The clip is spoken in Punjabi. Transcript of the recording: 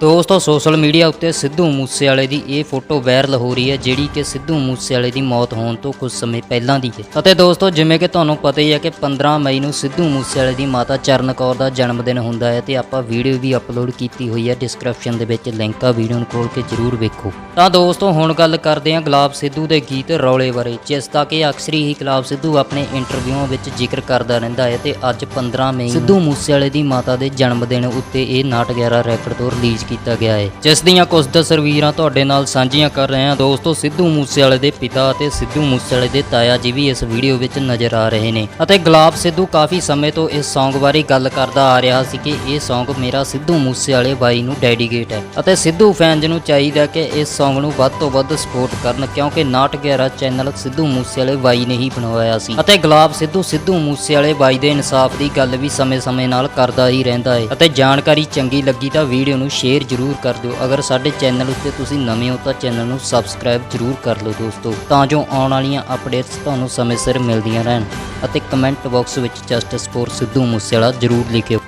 ਦੋਸਤੋ ਸੋਸ਼ਲ ਮੀਡੀਆ ਉੱਤੇ ਸਿੱਧੂ ਮੂਸੇਵਾਲੇ ਦੀ ਇਹ ਫੋਟੋ ਵਾਇਰਲ ਹੋ ਰਹੀ ਹੈ ਜਿਹੜੀ ਕਿ ਸਿੱਧੂ ਮੂਸੇਵਾਲੇ ਦੀ ਮੌਤ ਹੋਣ ਤੋਂ ਕੁਝ ਸਮੇਂ ਪਹਿਲਾਂ ਦੀ ਹੈ। ਅਤੇ ਦੋਸਤੋ ਜਿਵੇਂ ਕਿ ਤੁਹਾਨੂੰ ਪਤਾ ਹੀ ਹੈ ਕਿ 15 ਮਈ ਨੂੰ ਸਿੱਧੂ ਮੂਸੇਵਾਲੇ ਦੀ ਮਾਤਾ ਚਰਨ ਕੌਰ ਦਾ ਜਨਮ ਦਿਨ ਹੁੰਦਾ ਹੈ ਤੇ ਆਪਾਂ ਵੀਡੀਓ ਵੀ ਅਪਲੋਡ ਕੀਤੀ ਹੋਈ ਹੈ ਡਿਸਕ੍ਰਿਪਸ਼ਨ ਦੇ ਵਿੱਚ ਲਿੰਕ ਆ ਵੀਡੀਓ ਨੂੰ ਖੋਲ ਕੇ ਜਰੂਰ ਵੇਖੋ। ਤਾਂ ਦੋਸਤੋ ਹੁਣ ਗੱਲ ਕਰਦੇ ਹਾਂ ਗੁਲਾਬ ਸਿੱਧੂ ਦੇ ਗੀਤ ਰੌਲੇ ਬਾਰੇ ਜਿਸ ਦਾ ਕਿ ਅਕਸਰ ਹੀ ਗੁਲਾਬ ਸਿੱਧੂ ਆਪਣੇ ਇੰਟਰਵਿਊਆਂ ਵਿੱਚ ਜ਼ਿਕਰ ਕਰਦਾ ਰਹਿੰਦਾ ਹੈ ਤੇ ਅੱਜ 15 ਮਈ ਸਿੱਧੂ ਮੂਸੇਵਾਲੇ ਦੀ ਮਾਤਾ ਦੇ ਜਨਮ ਦਿਨ ਉੱਤੇ ਇਹ ਨਾਟ 11 ਰੈਕੋਰਡ ਤੋਂ ਰਿਲੀਜ਼ ਕੀਤਾ ਗਿਆ ਹੈ। ਜਿਸ ਦੀਆਂ ਕੁਝ ਤਸਵੀਰਾਂ ਤੁਹਾਡੇ ਨਾਲ ਸਾਂਝੀਆਂ ਕਰ ਰਹੇ ਹਾਂ। ਦੋਸਤੋ, ਸਿੱਧੂ ਮੂਸੇਵਾਲੇ ਦੇ ਪਿਤਾ ਅਤੇ ਸਿੱਧੂ ਮੂਸੇਵਾਲੇ ਦੇ ਤਾਇਆ ਜੀ ਵੀ ਇਸ ਵੀਡੀਓ ਵਿੱਚ ਨਜ਼ਰ ਆ ਰਹੇ ਨੇ। ਅਤੇ ਗੁਲਾਬ ਸਿੱਧੂ ਕਾਫੀ ਸਮੇਂ ਤੋਂ ਇਸ Song ਬਾਰੇ ਗੱਲ ਕਰਦਾ ਆ ਰਿਹਾ ਸੀ ਕਿ ਇਹ Song ਮੇਰਾ ਸਿੱਧੂ ਮੂਸੇਵਾਲੇ ਬਾਈ ਨੂੰ ਡੈਡੀਕੇਟ ਹੈ। ਅਤੇ ਸਿੱਧੂ ਫੈਨਸ ਨੂੰ ਚਾਹੀਦਾ ਕਿ ਇਸ Song ਨੂੰ ਵੱਧ ਤੋਂ ਵੱਧ ਸਪੋਰਟ ਕਰਨ, ਕਿਉਂਕਿ ਨਾਟ 11 ਚੈਨਲ ਸਿੱਧੂ ਮੂਸੇਵਾਲੇ ਬਾਈ ਨੇ ਹੀ ਬਣਵਾਇਆ ਸੀ। ਅਤੇ ਗੁਲਾਬ ਸਿੱਧੂ ਸਿੱਧੂ ਮੂਸੇਵਾਲੇ ਬਾਈ ਦੇ ਇਨਸਾਫ ਦੀ ਗੱਲ ਵੀ ਸਮੇਂ-ਸਮੇਂ ਨਾਲ ਕਰਦਾ ਹੀ ਰਹਿੰਦਾ ਹੈ। ਅਤੇ ਜਾਣਕਾਰੀ ਚੰਗੀ ਲੱਗੀ ਤਾਂ ਵੀਡੀਓ ਨੂੰ ਸ਼ੇਅਰ ਸ਼ੇਅਰ ਜ਼ਰੂਰ ਕਰ ਦਿਓ। ਅਗਰ ਸਾਡੇ ਚੈਨਲ ਉੱਤੇ ਤੁਸੀਂ ਨਵੇਂ ਹੋ ਤਾਂ ਚੈਨਲ ਨੂੰ ਸਬਸਕ੍ਰਾਈਬ ਜ਼ਰੂਰ ਕਰ ਲਓ ਦੋਸਤੋ। ਤਾਂ ਜੋ ਆਉਣ ਵਾਲੀਆਂ ਅਪਡੇਟਸ ਤੁਹਾਨੂੰ ਸਮੇਂ ਸਿਰ ਮਿਲਦੀਆਂ ਰਹਿਣ ਅਤੇ ਕਮੈਂਟ ਬਾਕਸ ਵਿੱਚ ਜਸਟਿਸ ਫੋਰ ਸਿੱਧੂ ਮੂਸੇਵਾਲਾ ਜ਼ਰੂਰ ਲਿਖਿਓ।